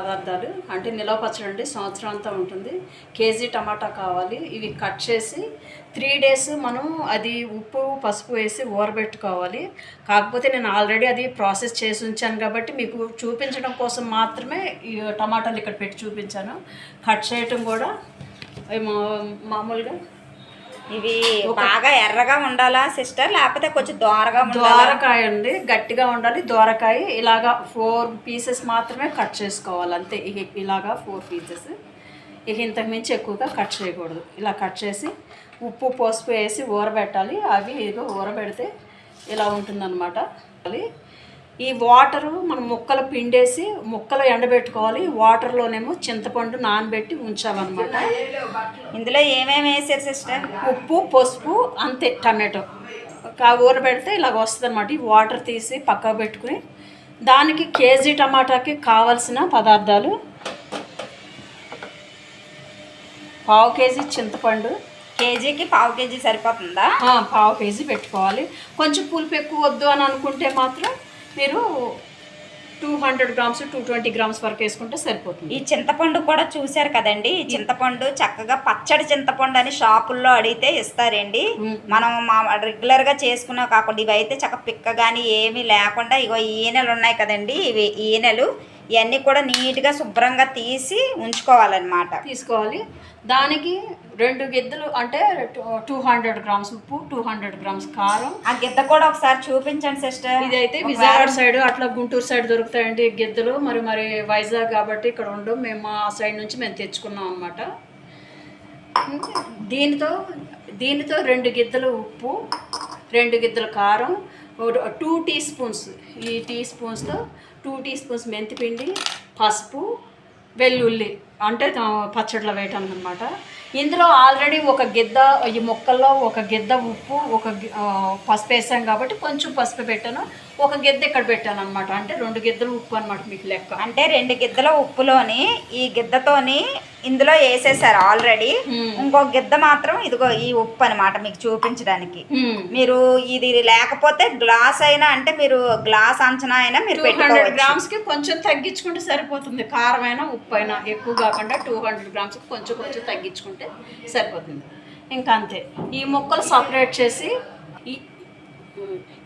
పదార్థాలు అంటే నిలవ పచ్చడి అండి సంవత్సరం అంతా ఉంటుంది. కేజీ టమాటా కావాలి ఇవి కట్ చేసి త్రీ డేస్ మనం అది ఉప్పు పసుపు వేసి ఊరబెట్టుకోవాలి. కాకపోతే నేను ఆల్రెడీ అది ప్రాసెస్ చేసి ఉంచాను కాబట్టి మీకు చూపించడం కోసం మాత్రమే ఈ టమాటాలు ఇక్కడ పెట్టి చూపించాను. కట్ చేయటం కూడా మా- మామూలుగా ఇవి బాగా ఎర్రగా ఉండాలా సిస్టర్? లేకపోతే కొంచెం దోరగా దోరకాయ అండి. గట్టిగా ఉండాలి. దోరకాయ ఇలాగా ఫోర్ పీసెస్ మాత్రమే కట్ చేసుకోవాలి. అంతే. ఇక ఇలాగా ఫోర్ పీసెస్. ఇక ఇంతకు మించి ఎక్కువగా కట్ చేయకూడదు. ఇలా కట్ చేసి ఉప్పు పసుపు వేసి ఊరబెట్టాలి. అవి ఇదిగో ఊరబెడితే ఇలా ఉంటుందన్నమాట. ఈ వాటరు మనం ముక్కలు పిండేసి ముక్కలు ఎండబెట్టుకోవాలి. వాటర్లోనేమో చింతపండు నానబెట్టి ఉంచాలన్నమాట. ఇందులో ఏమేమి వేసారు సిస్టర్? ఉప్పు పసుపు అంతే టమాటో. కా ఊరబెడితే ఇలాగ వస్తుంది అనమాట ఈ వాటర్ తీసి పక్కకు పెట్టుకుని దానికి కేజీ టమాటాకి కావలసిన పదార్థాలు పావు కేజీ చింతపండు. కేజీకి పావు కేజీ సరిపోతుందా? పావు కేజీ పెట్టుకోవాలి. కొంచెం పులుపు ఎక్కువ వద్దు అని అనుకుంటే మాత్రం మీరు two hundred grams two twenty grams వరకు వేసుకుంటే సరిపోతుంది. ఈ చింతపండు కూడా చూశారు కదండి. ఈ చింతపండు చక్కగా పచ్చడి చింతపండు అని షాపుల్లో అడిగితే ఇస్తారండి. మనం మా రెగ్యులర్గా చేసుకున్నా కాకుండా ఇవి అయితే చక్క పిక్క కానీ ఏమీ లేకుండా ఇగో ఈనెలు ఉన్నాయి కదండి. ఇవి ఈనెలు. ఇవన్నీ కూడా నీట్గా శుభ్రంగా తీసి ఉంచుకోవాలన్నమాట. తీసుకోవాలి. దానికి రెండు గిద్దలు అంటే టూ హండ్రెడ్ గ్రామ్స్ ఉప్పు టూ హండ్రెడ్ గ్రామ్స్ కారం. ఆ గిద్ద కూడా ఒకసారి చూపించండి సిస్టర్. ఇదైతే విజయవాడ సైడ్ అట్లా గుంటూరు సైడ్ దొరుకుతాయండి గిద్దలు. మరి మరి వైజాగ్ కాబట్టి ఇక్కడ ఉండవు. మేము ఆ సైడ్ నుంచి మేము తెచ్చుకున్నాం అనమాట దీనితో దీనితో రెండు గిద్దలు ఉప్పు రెండు గిద్దల కారం టూ టీ స్పూన్స్ ఈ టీ స్పూన్స్తో టూ టీ స్పూన్స్ మెంతిపిండి పసుపు వెల్లుల్లి అంటే పచ్చడిలో వేయటానికి అనమాట ఇందులో ఆల్రెడీ ఒక గిద్ద ఈ మొక్కల్లో ఒక గిద్ద ఉప్పు ఒక పసుపు వేసాం కాబట్టి కొంచెం పసుపు పెట్టాను. ఒక గిద్ద ఇక్కడ పెట్టాను అనమాట అంటే రెండు గిద్దలు ఉప్పు అనమాట మీకు లెక్క. అంటే రెండు గిద్దల ఉప్పులోని ఈ గిద్దతోని ఇందులో వేసేసారు ఆల్రెడీ మ్మ్. ఇంకో గిద్ద మాత్రం ఇదిగో ఈ ఉప్పు అన్నమాట మీకు చూపించడానికి. హ్మ్. మీరు ఇది లేకపోతే గ్లాస్ అయినా అంటే మీరు గ్లాస్ అంచనా అయినా మీరు హండ్రెడ్ గ్రామ్స్కి కొంచెం తగ్గించుకుంటే సరిపోతుంది. కారం అయినా ఉప్పు అయినా ఎక్కువ కాకుండా టూ హండ్రెడ్ గ్రామ్స్కి కొంచెం కొంచెం తగ్గించుకుంటే సరిపోతుంది. ఇంకా అంతే. ఈ ముక్కలు సపరేట్ చేసి ఈ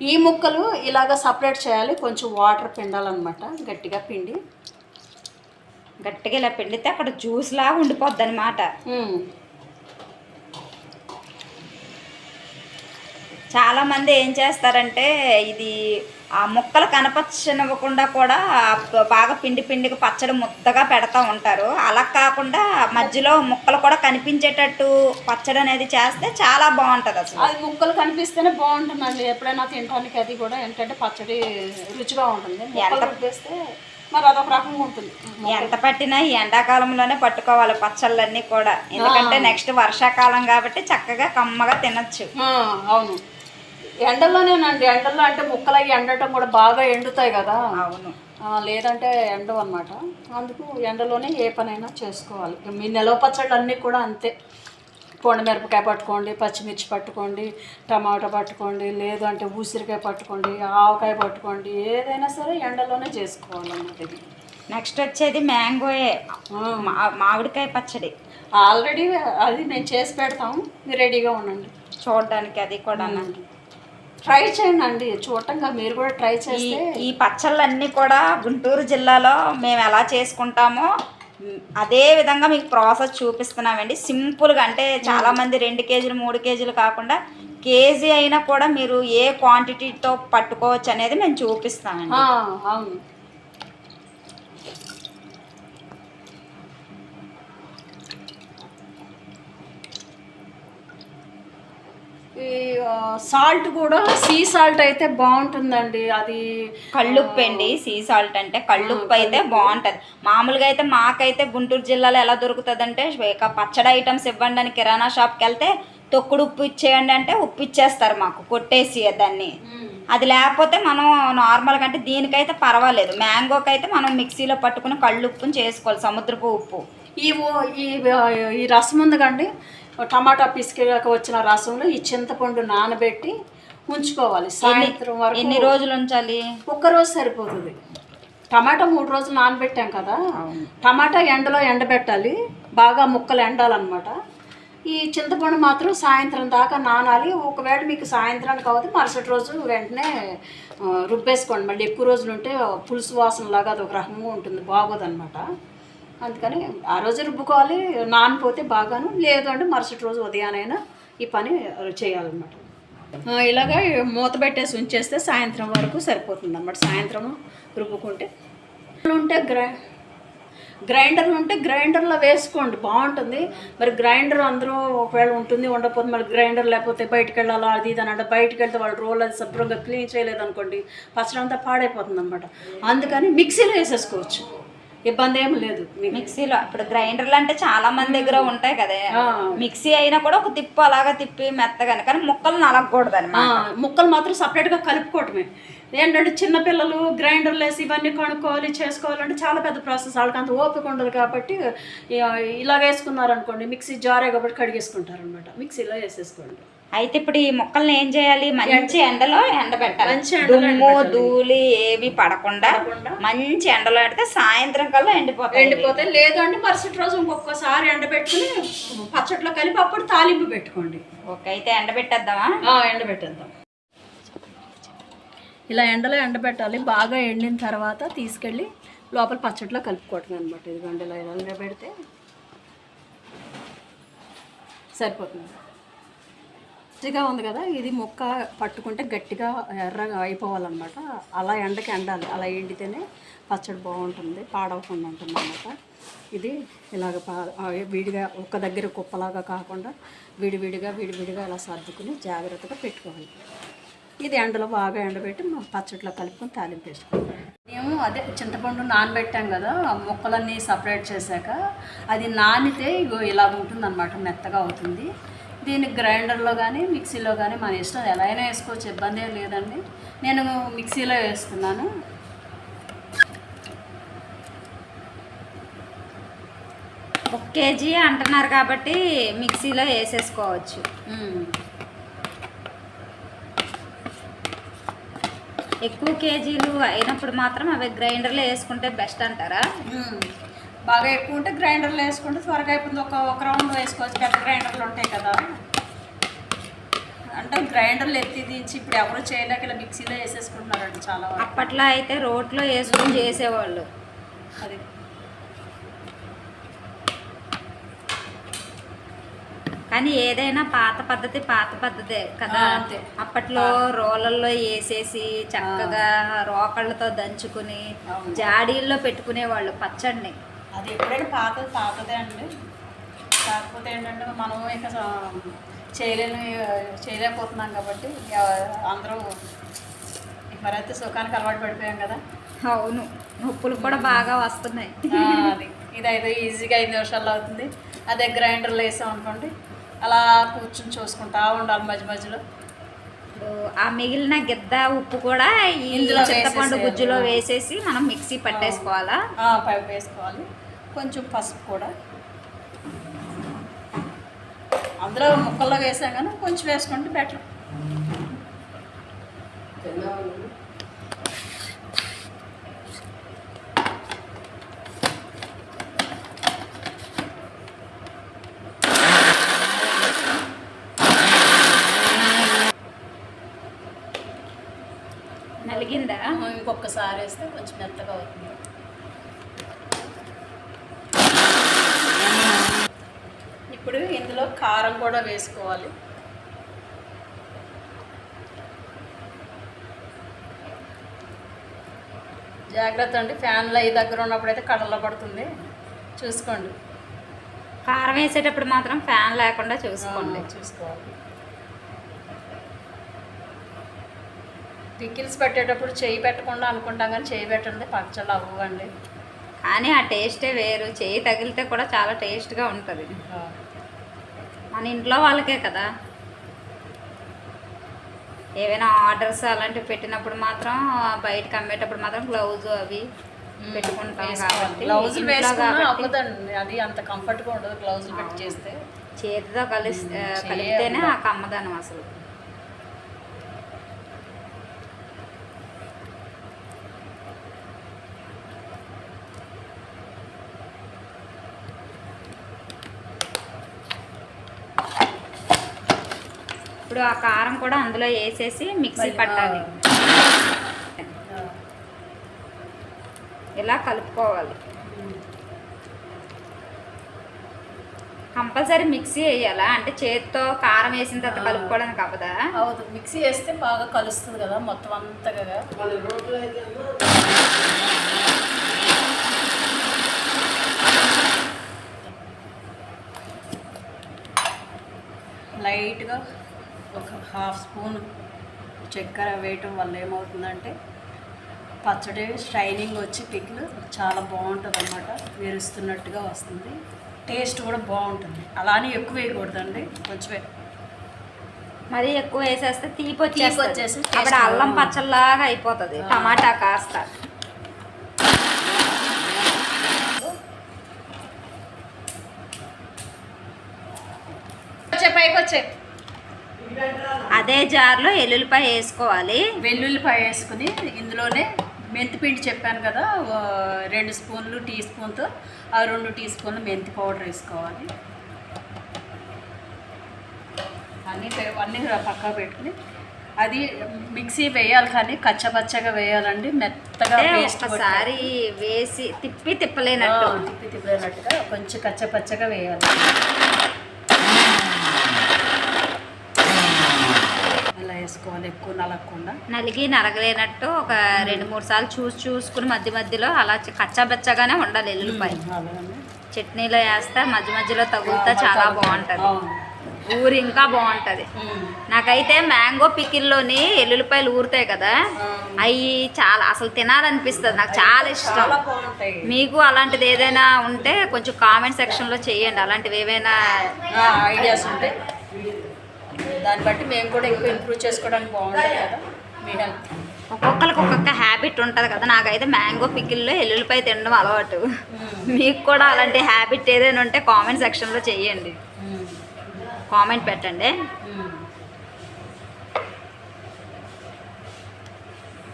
ఈ ముక్కలు ఇలాగ సపరేట్ చేయాలి. కొంచెం వాటర్ పిండాలన్నమాట. గట్టిగా పిండి. గట్టిగా ఇలా పిండితే అక్కడ జ్యూస్ లాగా ఉండిపోద్ది అనమాట ఉమ్. చాలా మంది ఏం చేస్తారంటే ఇది ఆ ముక్కలు కనపచ్చనివ్వకుండా కూడా బాగా పిండి పిండికి పచ్చడి ముద్దగా పెడతా ఉంటారు. అలా కాకుండా మధ్యలో ముక్కలు కూడా కనిపించేటట్టు పచ్చడి అనేది చేస్తే చాలా బాగుంటది అసలు. అది ముక్కలు కనిపిస్తేనే బాగుంటుందండి. ఎప్పుడైనా తినడానికి అది కూడా ఏంటంటే పచ్చడి రుచిగా ఉంటుంది. కనిపిస్తే మరి అదొక రకంగా ఉంటుంది. ఎంత పట్టినా ఈ ఎండాకాలంలోనే పట్టుకోవాలి పచ్చళ్ళన్నీ కూడా. ఎందుకంటే నెక్స్ట్ వర్షాకాలం కాబట్టి చక్కగా కమ్మగా తినచ్చు. అవును. ఎండలోనేనండి ఎండల్లో అంటే ముక్కలు అవి ఎండటం కూడా బాగా ఎండుతాయి కదా. అవును. లేదంటే ఎండవు అనమాట అందుకు ఎండలోనే ఏ పనైనా చేసుకోవాలి. మీ నిలవ పచ్చళ్ళు అన్నీ కూడా అంతే. మిరపకాయ పట్టుకోండి పచ్చిమిర్చి పట్టుకోండి టమాటా పట్టుకోండి లేదు అంటే ఉసిరికాయ పట్టుకోండి ఆవకాయ పట్టుకోండి ఏదైనా సరే ఎండలోనే చేసుకోవాలన్నమాట ఇది నెక్స్ట్ వచ్చేది మ్యాంగోయే మామిడికాయ పచ్చడి. ఆల్రెడీ అది మేము చేసి పెడతాం మీరు రెడీగా ఉండండి. చూడడానికి అది కూడా ట్రై చేయండి అండి చూడటంగా మీరు కూడా ట్రై ఈ చేస్తే ఈ పచ్చళ్ళన్నీ కూడా గుంటూరు జిల్లాలో మేము ఎలా చేసుకుంటామో అదే విధంగా మీకు ప్రాసెస్ చూపిస్తున్నామండి. సింపుల్గా అంటే చాలా మంది రెండు కేజీలు మూడు కేజీలు కాకుండా కేజీ అయినా కూడా మీరు ఏ క్వాంటిటీతో పట్టుకోవచ్చు అనేది మేము చూపిస్తామండి. అవును. సాల్ట్ కూడా సీ సాల్ట్ అయితే బాగుంటుందండి. అది కళ్ళుప్పు అండి. సీ సాల్ట్ అంటే కళ్ళుప్పు అయితే బాగుంటుంది. మామూలుగా అయితే మాకైతే గుంటూరు జిల్లాలో ఎలా దొరుకుతుంది అంటే ఇక పచ్చడి ఐటమ్స్ ఇవ్వండి అని కిరాణా షాప్కి వెళ్తే తొక్కుడు ఉప్పు ఇచ్చేయండి అంటే ఉప్పు ఇచ్చేస్తారు మాకు కొట్టేసి దాన్ని. అది లేకపోతే మనం నార్మల్గా అంటే దీనికైతే పర్వాలేదు. మ్యాంగోకి అయితే మనం మిక్సీలో పట్టుకుని కళ్ళు ఉప్పుని చేసుకోవాలి సముద్రపు ఉప్పు. ఈ ఈ రసం ఉంది కండి టమాటా పిసికాక వచ్చిన రసంలో ఈ చింతపండు నానబెట్టి ఉంచుకోవాలి. సాయంత్రం వరకు ఎన్ని రోజులు ఉంచాలి? ఒక్క రోజు సరిపోతుంది. టమాటా మూడు రోజులు నానబెట్టాం కదా. టమాటా ఎండలో ఎండబెట్టాలి. బాగా ముక్కలు ఎండాలన్నమాట. ఈ చింతపండు మాత్రం సాయంత్రం దాకా నానాలి. ఒకవేళ మీకు సాయంత్రానికి అవుతుంది మరుసటి రోజు వెంటనే రుబ్బేసుకోండి. మళ్ళీ ఎక్కువ రోజులు ఉంటే పులుసు వాసన లాగా అది ఒక రకంగా ఉంటుంది. బాగోదన్నమాట. అందుకని ఆ రోజు రుబ్బుకోవాలి నానిపోతే బాగాను లేదు అంటే మరుసటి రోజు ఉదయానైనా ఈ పని చేయాలన్నమాట. ఇలాగ మూత పెట్టేసి ఉంచేస్తే సాయంత్రం వరకు సరిపోతుంది అనమాట సాయంత్రం రుబ్బుకుంటే. ఉంటే గ్రై గ్రైండర్లు ఉంటే గ్రైండర్లో వేసుకోండి బాగుంటుంది. మరి గ్రైండర్ అందరూ ఒకవేళ ఉంటుంది ఉండకపోతే మరి గ్రైండర్ లేకపోతే బయటకు వెళ్ళాలా అది ఇది అని అంటే బయటకు వెళ్తే వాళ్ళు రోల్ అది శుభ్రంగా క్లీన్ చేయలేదు అనుకోండి పచ్చడి అంతా పాడైపోతుంది అనమాట అందుకని మిక్సీలో వేసేసుకోవచ్చు. ఇబ్బంది ఏం లేదు మీకు. మిక్సీలో ఇప్పుడు గ్రైండర్లు అంటే చాలా మంది దగ్గర ఉంటాయి కదా. మిక్సీ అయినా కూడా ఒక తిప్పు అలాగా తిప్పి మెత్తగానే కానీ ముక్కలు నలగకూడదు ముక్కలు మాత్రం సపరేట్గా కలుపుకోవటమే. ఏంటంటే చిన్నపిల్లలు గ్రైండర్లు వేసి ఇవన్నీ కనుక్కోవాలి చేసుకోవాలంటే చాలా పెద్ద ప్రాసెస్. వాళ్ళకి అంత ఓపిక ఉండదు కాబట్టి ఇలా వేసుకున్నారనుకోండి మిక్సీ జారే కాబట్టి కడిగేసుకుంటారు అనమాట మిక్సీలో వేసేసుకోండి. అయితే ఇప్పుడు ఈ మొక్కల్ని ఏం చేయాలి? మంచి ఎండలో ఎండబెట్టాలి. దుమ్ము ధూళి ఏవి పడకుండా. మంచి ఎండలో పెడితే సాయంత్రం కల్లా ఎండిపోతాయి. ఎండిపోతే లేదు అంటే మరుసటి రోజు ఇంకొకసారి ఎండబెట్టుకుని పచ్చట్లో కలిపి అప్పుడు తాలింపు పెట్టుకోండి. ఓకే అయితే ఎండబెట్టేద్దామా? ఎండబెట్టేద్దాం. ఇలా ఎండలో ఎండబెట్టాలి. బాగా ఎండిన తర్వాత తీసుకెళ్ళి లోపల పచ్చట్లో కలుపుకోవటం అనమాట ఇదిగోండి ఇలా ఇలా ఎండబెడితే సరిపోతుంది. గట్టిగా ఉంది కదా ఇది ముక్క పట్టుకుంటే గట్టిగా ఎర్రగా అయిపోవాలన్నమాట. అలా ఎండకి ఎండాలి. అలా ఎండితేనే పచ్చడి బాగుంటుంది పాడవకుండా ఉంటుంది అనమాట ఇది ఇలాగ పా విడిగా ఒక్క దగ్గర కుప్పలాగా కాకుండా విడివిడిగా విడివిడిగా ఇలా సర్దుకుని జాగ్రత్తగా పెట్టుకోవాలి. ఇది ఎండలో బాగా ఎండబెట్టి మా పచ్చట్లో కలుపుకొని తాలింపు వేసుకోవాలి మేము అదే చింతపండు నానబెట్టాం కదా ఆ ముక్కలన్నీ సపరేట్ చేశాక అది నానితే ఇగో ఇలా ఉంటుందన్నమాట మెత్తగా అవుతుంది. దీన్ని గ్రైండర్లో కానీ మిక్సీలో కానీ మన ఇష్టం ఎలా అయినా వేసుకోవచ్చు ఇబ్బంది ఏం లేదండి. నేను మిక్సీలో వేస్తున్నాను. ఒక కేజీ అంటున్నారు కాబట్టి మిక్సీలో వేసేసుకోవచ్చు. ఎక్కువ కేజీలు అయినప్పుడు మాత్రం అవి గ్రైండర్లో వేసుకుంటే బెస్ట్ అంటారా. బాగా ఎక్కువ ఉంటే గ్రైండర్లో వేసుకుంటే త్వరగా అయిపోతుంది. ఒక ఒక రౌండ్ వేసుకోవచ్చు. పెద్ద గ్రైండర్లు ఉంటాయి కదా. అంటే గ్రైండర్లు ఎత్తి దించి ఇప్పుడు ఎవరు చేయలేక ఇలా మిక్సీలో వేసేసుకుంటున్నారండి చాలా అప్పట్లో అయితే రోట్లో వేసుకొని చేసేవాళ్ళు. అది. కానీ ఏదైనా పాత పద్ధతి పాత పద్ధతే కదా. అప్పట్లో రోలల్లో వేసేసి చక్కగా రోకళ్ళతో దంచుకుని. జాడీల్లో పెట్టుకునేవాళ్ళు పచ్చడిని అది ఎప్పుడైనా పాతది పాతదే అండి. కాకపోతే ఏంటంటే మనం ఇక చేయలేని చేయలేకపోతున్నాం కాబట్టి అందరూ మరైతే సుఖానికి అలవాటు పడిపోయాం కదా. అవును. నొప్పులు కూడా బాగా వస్తున్నాయి. అది. ఇది అయితే ఈజీగా ఐదు నిమిషాల్లో అవుతుంది. అదే గ్రైండర్లో వేసాం అనుకోండి. అలా కూర్చుని చూసుకుంటా ఉండాలి మధ్య మధ్యలో. ఇప్పుడు ఆ మిగిలిన గిద్ద ఉప్పు కూడా ఈ ఇందులో చింతపండు వేసేసేయాలి. గుజ్జులో వేసేసి మనం మిక్సీ పట్టేసుకోవాలా? ఆ, పైపు వేసుకోవాలి కొంచెం పసుపు కూడా. అందులో ముక్కల్లో వేసాం కానీ కొంచెం వేసుకుంటే బెటర్. ఇంకొకసారి వేస్తే కొంచెం మెత్తగా అవుతుంది. ఇప్పుడు ఇందులో కారం కూడా వేసుకోవాలి. జాగ్రత్త అండి ఫ్యాన్లు అయ్యి దగ్గర ఉన్నప్పుడు అయితే కడల్లో పడుతుంది. చూసుకోండి. కారం వేసేటప్పుడు మాత్రం ఫ్యాన్ లేకుండా చూసుకోండి. చూసుకోవాలి. పికిల్స్ పెట్టేటప్పుడు చేయి పెట్టకుండా అనుకుంటాం కానీ చేయి పెట్టండి పచ్చళ్ళు అవ్వండి కానీ ఆ టేస్టే వేరు. చేయి తగిలితే కూడా చాలా టేస్ట్గా ఉంటుంది. మన ఇంట్లో వాళ్ళకే కదా. ఏవైనా ఆర్డర్స్ అలాంటివి పెట్టినప్పుడు మాత్రం బయటకు అమ్మేటప్పుడు మాత్రం గ్లౌజ్ అవి పెట్టుకుంటాం కాబట్టి గ్లౌజులు అవ్వదండి. అది అంత కంఫర్ట్గా ఉండదు గ్లౌజులు పెట్టి చేస్తే. చేతితో కలిసి ఆ, చేయాలి. కలిపితేనే ఆ కమ్మదనం అసలు. ఇప్పుడు ఆ కారం కూడా అందులో వేసేసి మిక్సీ పట్టాలి. ఇలా కలుపుకోవాలి. కంపల్సరీ మిక్సీ వేయాలా? అంటే చేతితో కారం వేసిన తర్వాత కలుపుకోవడానికి అవ్వదా? అవును మిక్సీ వేస్తే బాగా కలుస్తుంది కదా మొత్తం అంతగా లైట్గా ఒక హాఫ్ స్పూన్ చక్కెర వేయటం వల్ల ఏమవుతుందంటే పచ్చడి షైనింగ్ వచ్చి పిక్లు చాలా బాగుంటుంది అనమాట మెరుస్తున్నట్టుగా వస్తుంది. టేస్ట్ కూడా బాగుంటుంది. అలానే ఎక్కువ వేయకూడదండి కొంచెమే. మరి ఎక్కువ వేసేస్తే తీపి వచ్చేసి అప్పుడు taste అల్లం బాగుంది. పచ్చళ్ళలాగా అయిపోతుంది టమాటా కాస్త. పైకి వచ్చే అదే జార్లో ఎల్లుల్లిపాయ వేసుకోవాలి. వెల్లుల్లిపాయ వేసుకుని ఇందులోనే మెంతిపిండి చెప్పాను కదా రెండు స్పూన్లు టీ స్పూన్తో ఆ రెండు టీ స్పూన్లు మెంతి పౌడర్ వేసుకోవాలి. అన్నీ అన్నీ పక్కా పెట్టుకుని అది మిక్సీ వేయాలి కానీ కచ్చపచ్చగా వేయాలండి మెత్తగా ఒకసారి వేసి తిప్పి తిప్పలేనట్టు. తిప్పి తిప్పినట్టుగా కొంచెం కచ్చపచ్చగా వేయాలి. వేసుకోవాలి ఎక్కువ నలగకుండా నలిగి నలగలేనట్టు ఒక రెండు మూడు సార్లు చూసి చూసుకుని మధ్య మధ్యలో అలా కచ్చాబెచ్చగానే ఉండాలి ఎల్లుల్లిపాయ. చట్నీలో వేస్తే మధ్య మధ్యలో తగులుతా చాలా బాగుంటుంది. ఊరి ఇంకా బాగుంటుంది. నాకైతే మ్యాంగో పికిల్లోని ఎల్లుల్లిపాయలు ఊరుతాయి కదా అవి చాలా అసలు తినాలనిపిస్తుంది. నాకు చాలా ఇష్టం. మీకు అలాంటిది ఏదైనా ఉంటే కొంచెం కామెంట్ సెక్షన్లో చేయండి. అలాంటివి ఏవైనా ఐడియాస్ ఉంటాయి దాన్ని బట్టి మేము కూడా ఇంకా ఇంప్రూవ్ చేసుకోవడానికి బాగుంటుంది కదా మీ హెల్త్ ఒక్కొక్కరికి ఒక్కొక్క హ్యాబిట్ ఉంటుంది కదా నాకైతే మ్యాంగో పికిల్లో ఎల్లుల్లిపాయ తినడం అలవాటు. మీకు కూడా అలాంటి హ్యాబిట్ ఏదైనా ఉంటే కామెంట్ సెక్షన్లో చేయండి కామెంట్ పెట్టండి.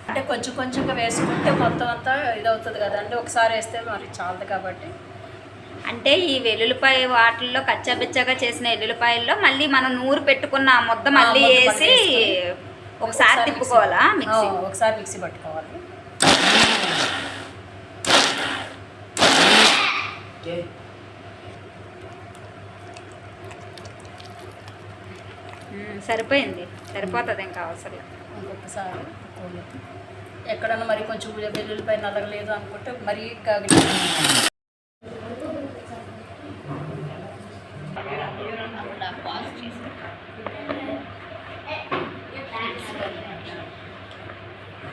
అంటే కొంచెం కొంచెంగా వేసుకుంటే మొత్తం అంతా ఇదవుతుంది కదండి ఒకసారి వేస్తే మరి చాలదు కాబట్టి. అంటే ఈ వెల్లుల్లిపాయ వాటిల్లో కచ్చాబిచ్చగా చేసిన ఎల్లుల్లిపాయల్లో మళ్ళీ మనం నూరు పెట్టుకున్న ముద్ద మళ్ళీ వేసి ఒకసారి తిప్పుకోవాలా మిక్సీ? ఒకసారి మిక్సీ పట్టుకోవాలి. సరిపోయింది. సరిపోతుంది ఇంకా అవసరం. ఇంకొకసారి ఎక్కడన్నా మరి కొంచెం వెల్లుల్లిపై నలగలేదు అనుకుంటే మరీ ఇంకా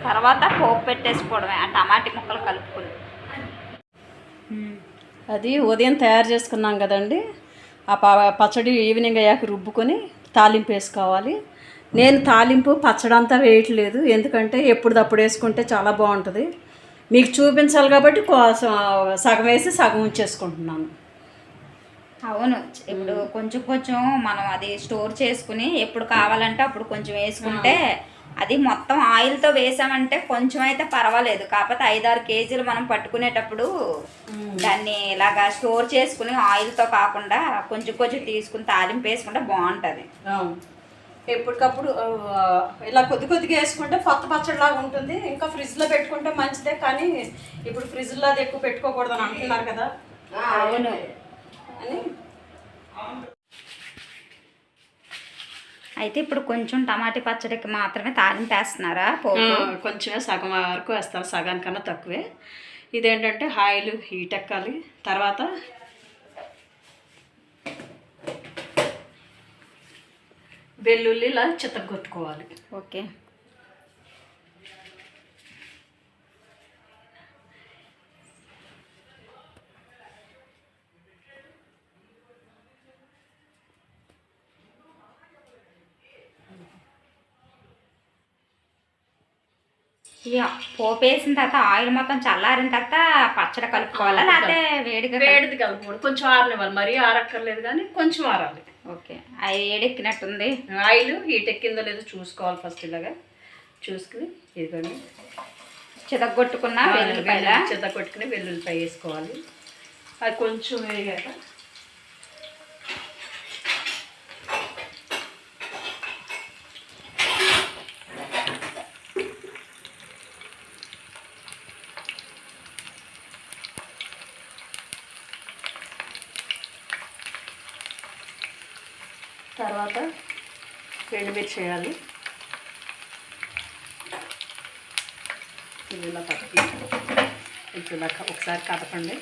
తర్వాత పోపు పెట్టేసుకోవడమే ఆ టమాటీ ముక్కలు కలుపుకొని. అది ఉదయం తయారు చేసుకున్నాం కదండి. ఆ ప- పచ్చడి ఈవినింగ్ అయ్యాక రుబ్బుకొని తాలింపు వేసుకోవాలి. నేను తాలింపు పచ్చడి అంతా వేయట్లేదు. ఎందుకంటే ఎప్పుడప్పుడు వేసుకుంటే చాలా బాగుంటుంది. మీకు చూపించాలి కాబట్టి సగం వేసి సగం ఉంచేసుకుంటున్నాను. అవును. ఇప్పుడు కొంచెం కొంచెం మనం అది స్టోర్ చేసుకుని ఎప్పుడు కావాలంటే అప్పుడు కొంచెం వేసుకుంటే అది మొత్తం ఆయిల్తో వేసామంటే కొంచెం అయితే పర్వాలేదు. కాకపోతే ఐదారు కేజీలు మనం పట్టుకునేటప్పుడు దాన్ని ఇలాగా స్టోర్ చేసుకుని ఆయిల్తో కాకుండా కొంచెం కొంచెం తీసుకుని తాలింపు వేసుకుంటే బాగుంటుంది. ఎప్పటికప్పుడు ఇలా కొద్ది కొద్దిగా వేసుకుంటే కొత్త పచ్చడిలాగా ఉంటుంది. ఇంకా ఫ్రిడ్జ్లో పెట్టుకుంటే మంచిదే కానీ ఇప్పుడు ఫ్రిడ్జ్లో అది ఎక్కువ పెట్టుకోకూడదని అంటున్నారు కదా. అవును. అని? అయితే ఇప్పుడు కొంచెం టమాటీ పచ్చడికి మాత్రమే తాలింపు వేస్తున్నారా కొంచెమే సగం వరకు వేస్తారు సగానికన్నా తక్కువే. ఇదేంటంటే ఆయిల్ హీట్ ఎక్కాలి. తర్వాత వెల్లుల్లి ఇలా చితగొట్టుకోవాలి ఓకే. ఇక పోపు వేసిన తర్వాత ఆయిల్ మొత్తం చల్లారిన తర్వాత పచ్చడి కలుపుకోవాలా? లేకపోతే వేడిగా వేడిది కలుపుకోండి కొంచెం ఆరనివ్వాలి. మరీ ఆరక్కర్లేదు కానీ కొంచెం ఆరాలి. ఓకే. అది వేడెక్కినట్టుంది ఆయిల్ హీట్ ఎక్కిందో లేదో చూసుకోవాలి ఫస్ట్ ఇలాగా. చూసుకుని ఇదిగోండి. చితగొట్టుకున్న వెల్లుల్లిపాయల? చెత్త కొట్టుకుని వెల్లుల్లిపాయ వేసుకోవాలి. అది కొంచెం వేగాక తర్వాత వేయాలి ఇది ఇలా క- ఒకసారి కదపండి.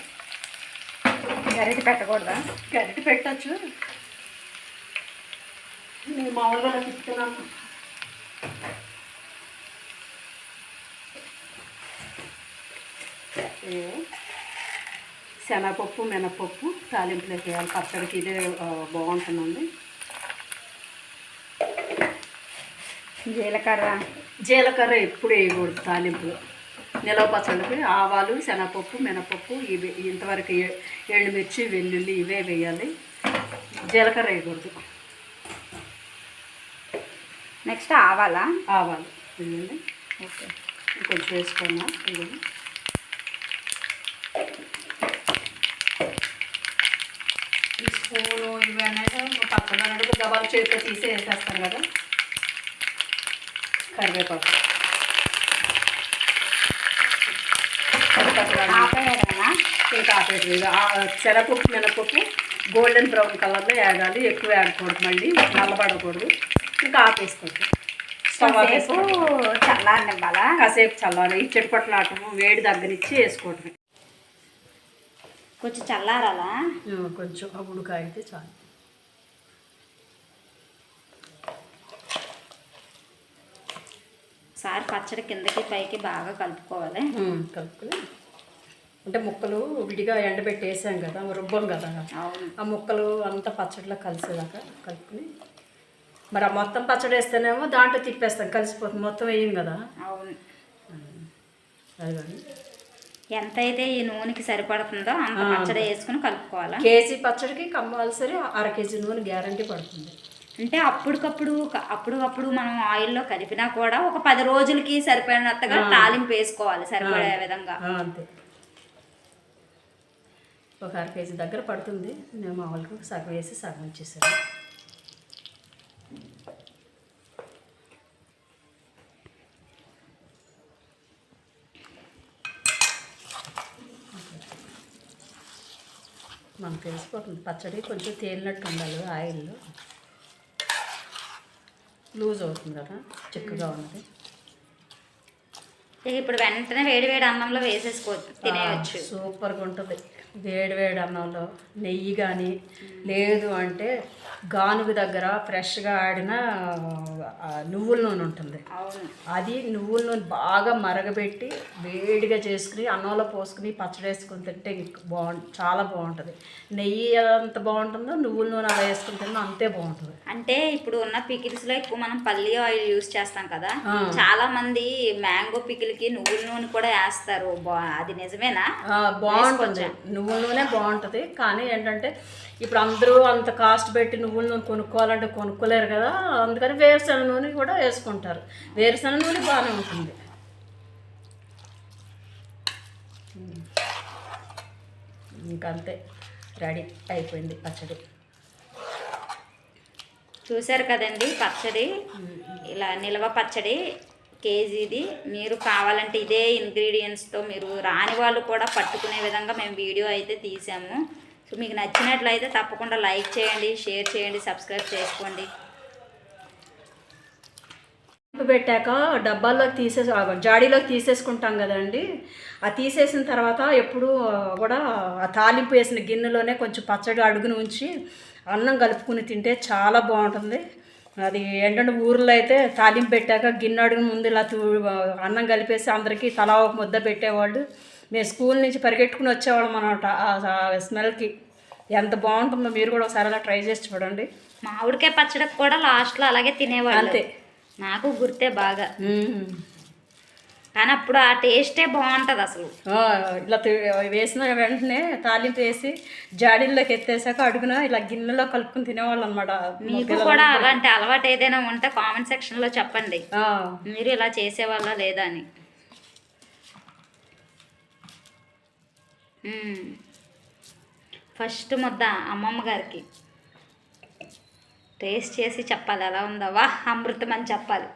గరిటె పెట్టకూడదా? గరిటె పెట్టచ్చు. నేను మామూలుగా తిప్పుతున్నాను ఏ, శనగపప్పు మినపప్పు తాలింపులోకి వేయాలి పచ్చడికి ఇదే బాగుంటుందండి. జీలకర్ర. జీలకర్ర ఎప్పుడు వేయకూడదు తాలింపులో. నిలవ పచ్చడికి ఆవాలు శనగపప్పు మినపప్పు ఇవి ఇంతవరకు ఎండుమిర్చి వెల్లుల్లి ఇవే వేయాలి. జీలకర్ర వేయకూడదు. నెక్స్ట్ ఆవాలా? ఆవాలు ఇవ్వండి ఓకే. కొంచెం వేసుకున్నా ఇవ్వండి ఈ స్పూను ఇవి అనేది పక్కన అన్నట్టు గబాలు చేతితో తీసి వేసేస్తాను కదా. కరివేపాకు. శనగపప్పు మినపప్పు గోల్డెన్ బ్రౌన్ కలర్లో వేగాలి ఎక్కువ వేగకూడదు మళ్ళీ నల్లబడకూడదు. ఇంకా ఆపేసుకోవచ్చు స్టవ్ సేపు ఆపేసుకోవచ్చు చల్లారనివ్వాలా? కాసేపు చల్లాలి ఈ చెట్టుపట్లు ఆటము వేడి దగ్గరించి వేసుకోవటమే కొంచెం చల్లారాలా? కొంచెం ఆ ఉడక అయితే చాలు ఒకసారి పచ్చడి కిందకి పైకి బాగా కలుపుకోవాలి. కలుపుకొని. అంటే ముక్కలు విడిగా ఎండబెట్టి వేసాం కదా రుబ్బం కదా. ఆ ముక్కలు అంతా పచ్చడిలో కలిసేదాకా కలుపుకొని. మరి ఆ మొత్తం పచ్చడి వేస్తేనేమో దాంట్లో తిప్పేస్తాం కలిసిపోతుంది మొత్తం వేయం కదా. అవును. అది కానీ ఎంతైతే ఈ నూనెకి సరిపడుతుందో అంత. పచ్చడి వేసుకుని కలుపుకోవాలా? కేజీ పచ్చడికి కంపల్సరీ అర కేజీ నూనె గ్యారంటీ పడుతుంది. అంటే అప్పటికప్పుడు అప్పుడు మనం ఆయిల్లో కలిపినా కూడా ఒక పది రోజులకి సరిపడినంతగా. తాలింపు వేసుకోవాలి సరిపడే విధంగా. అంతే. ఒక అర కేజీ దగ్గర పడుతుంది. నేను మామూలుగా సగం వేసి సగం ఇచ్చేసాను. మనకు తెలిసిపోతుంది. పచ్చడి కొంచెం తేలినట్టు ఉండాలి ఆయిల్లో. లూజ్ అవుతుంది కదా చిక్కగా ఉన్నది ఇప్పుడు వెంటనే వేడి వేడి అన్నంలో వేసేసుకోవచ్చు తినేయచ్చు. సూపర్గా ఉంటుంది. వేడి వేడి అన్నంలో నెయ్యి కానీ లేదు అంటే గానుగ దగ్గర ఫ్రెష్గా ఆడిన నువ్వుల నూనె ఉంటుంది. అవును. అది నువ్వుల నూనె బాగా మరగబెట్టి వేడిగా చేసుకుని అన్నంలో పోసుకుని పచ్చడి వేసుకుని తింటే బాగుంటుంది చాలా బాగుంటుంది. నెయ్యి ఎంత బాగుంటుందో నువ్వుల నూనె అలా వేసుకుని తిన్నా అంతే బాగుంటుంది. అంటే ఇప్పుడు ఉన్న పికిల్స్లో ఎక్కువ మనం పల్లి ఆయిల్ యూస్ చేస్తాం కదా. చాలా మంది మ్యాంగో పికిల్కి నువ్వుల నూనె కూడా వేస్తారు. బా- అది నిజమేనా? బాగుంటుంది. నువ్వుల నూనె బాగుంటుంది. కానీ ఏంటంటే ఇప్పుడు అందరూ అంత కాస్ట్ పెట్టి నువ్వుల నూనె కొనుక్కోవాలంటే కొనుక్కోలేరు కదా. అందుకని వేరుశనగ నూనె కూడా వేసుకుంటారు. వేరుశనగ నూనె బాగానే ఉంటుంది. ఇంకంతే. రెడీ అయిపోయింది పచ్చడి. చూశారు కదండి పచ్చడి? ఇలా నిల్వ పచ్చడి కేజీది. మీరు కావాలంటే ఇదే ఇంగ్రీడియంట్స్తో మీరు రాని వాళ్ళు కూడా పట్టుకునే విధంగా మేము వీడియో అయితే తీసాము. సో మీకు నచ్చినట్లయితే తప్పకుండా లైక్ చేయండి షేర్ చేయండి సబ్స్క్రైబ్ చేసుకోండి. పెట్టాక డబ్బాల్లోకి తీసేసి జాడీలోకి తీసేసుకుంటాం కదండి. ఆ తీసేసిన తర్వాత ఎప్పుడు కూడా ఆ తాలింపు వేసిన గిన్నెలోనే కొంచెం పచ్చడి అడుగును ఉంచి అన్నం కలుపుకుని తింటే చాలా బాగుంటుంది. అది ఏంటంటే ఊర్లో అయితే తాలింపు పెట్టాక గిన్నె అడుగు ముందు ఇలా అన్నం కలిపేసి అందరికీ తలా ఒక ముద్ద పెట్టేవాళ్ళు. మేము స్కూల్ నుంచి పరిగెట్టుకుని వచ్చేవాళ్ళం అనమాట ఆ స్మెల్కి. ఎంత బాగుంటుందో మీరు కూడా ఒకసారి అలా ట్రై చేసి చూడండి. మామిడికాయ పచ్చడికి కూడా లాస్ట్లో అలాగే తినేవాళ్ళు. అంతే. నాకు గుర్తే బాగా. కానీ అప్పుడు ఆ టేస్టే బాగుంటుంది అసలు. ఇలా వేసిన వెంటనే తాలింపు వేసి జాడీల్లోకి ఎత్తేసాక అడుగున ఇలా గిన్నెలో కలుపుకుని తినేవాళ్ళు అనమాట మీకు కూడా అలాంటి అలవాటు ఏదైనా ఉంటే కామెంట్ సెక్షన్లో చెప్పండి. మీరు ఇలా చేసేవాళ్ళ లేదా అని. ఫస్ట్ ముద్ద అమ్మమ్మ గారికి. టేస్ట్ చేసి చెప్పాలి ఎలా ఉందా. వా అమృతం అని చెప్పాలి.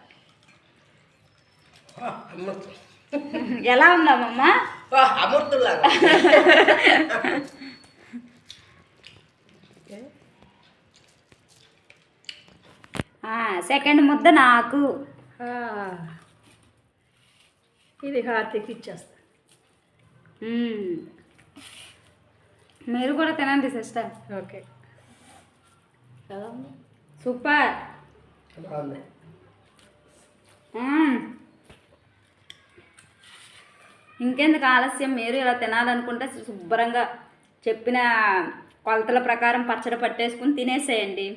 ఎలా ఉందా అమ్మమ్మ? అమృతులాగా. సెకండ్ ముద్ద నాకు. ఆ. ఇది హార్తిక్ ఇచ్చేస్తా. మీరు కూడా తినండి సిస్టర్. ఓకే. సూపర్. ఇంకెందుకు ఆలస్యం? మీరు ఇలా తినాలనుకుంటే శుభ్రంగా చెప్పిన కొలతల ప్రకారం పచ్చడి పట్టేసుకుని తినేసేయండి.